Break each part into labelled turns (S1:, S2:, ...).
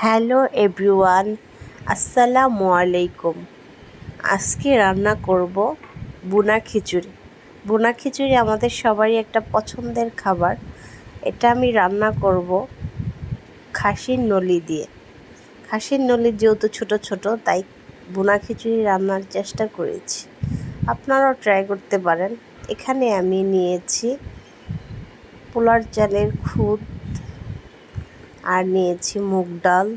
S1: Hello everyone, আসসালামু আলাইকুম। আজকে রান্না করব বুনা খিচুড়ি। বুনা খিচুড়ি আমাদের সবারই একটা পছন্দের খাবার। এটা আমি রান্না করব খাসির নলি দিয়ে। খাসির নলি যেহেতু ছোট ছোট, তাই বুনা খিচুড়ি রান্নার চেষ্টা করেছি। আপনারাও ট্রাই করতে পারেন। এখানে আমি নিয়েছি পোলার চালের খুদ আর নিয়েছি মুগ ডাল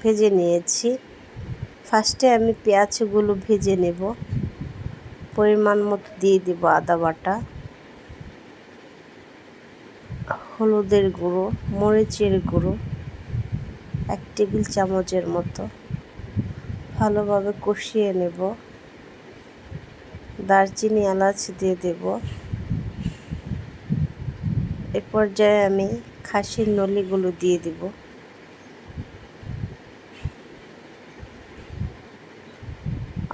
S1: ভেজে নিয়েছি। ফার্স্টে আমি পেঁয়াজগুলো ভেজে নেব। পরিমাণ মতো দিয়ে দেবো আদা বাটা, হলুদের গুঁড়ো, মরিচের গুঁড়ো, এক টেবিল চামচের মতো। ভালোভাবে কষিয়ে নেব। দারচিনি এলাচ দিয়ে দেব। এ পর্যায়ে আমি খাসির নলিগুলো দিয়ে দিব।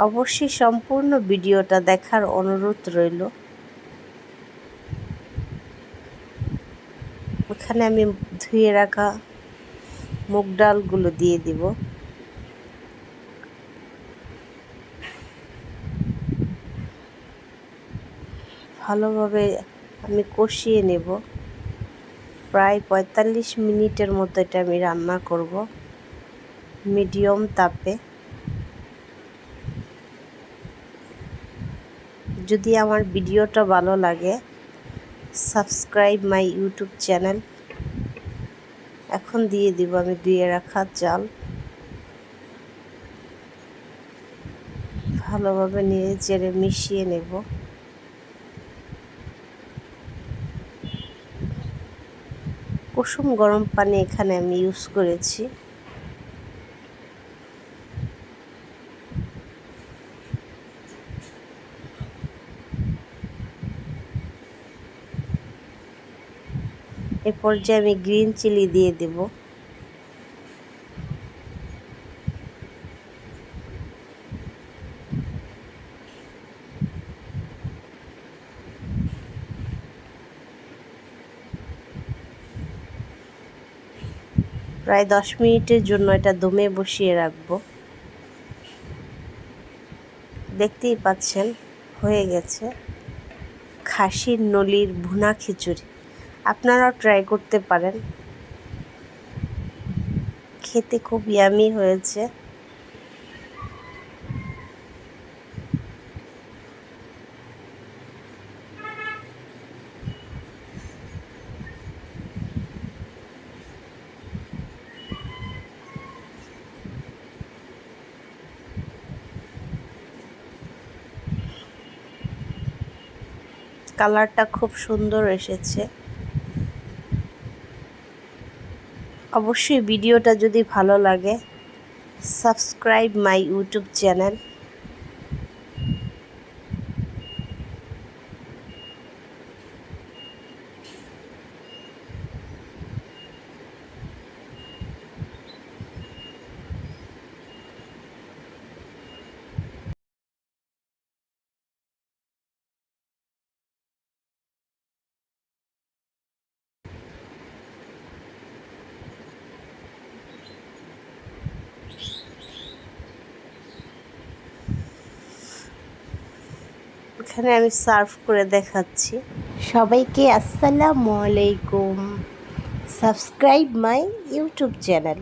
S1: অবশ্যই সম্পূর্ণ ভিডিওটা দেখার অনুরোধ রইল। ওখানে আমি ধুয়ে রাখা মুগ ডালগুলো দিয়ে দিব। ভালোভাবে আমি কষিয়ে নেব। প্রায় পঁয়তাল্লিশ মিনিটের মতো এটা আমি রান্না করব, মিডিয়াম তাপে। যদি আমার ভিডিওটা ভালো লাগে, সাবস্ক্রাইব মাই ইউটিউব চ্যানেল। এখন দিয়ে দিব আমি ধুয়ে রাখা চাল। ভালোভাবে নিয়ে চেড়ে মিশিয়ে নেব। কুসুম গরম পানি এখানে আমি ইউজ করেছি। এরপর যে আমি গ্রিন চিলি দিয়ে দেব। প্রায় দশ মিনিটের জন্য এটা দমে বসিয়ে রাখব। দেখতেই পাচ্ছেন, হয়ে গেছে। খাসির নলির ভুনা খিচুড়ি। আপনারাও ট্রাই করতে পারেন। খেতে খুব ইয়ামি হয়েছে। কালারটা খুব সুন্দর এসেছে। অবশ্যই ভিডিওটা যদি ভালো লাগে সাবস্ক্রাইব মাই ইউটিউব চ্যানেল। এখানে আমি সার্ভ করে দেখাচ্ছি। সবাইকে আসসালামু আলাইকুম। Subscribe my YouTube channel.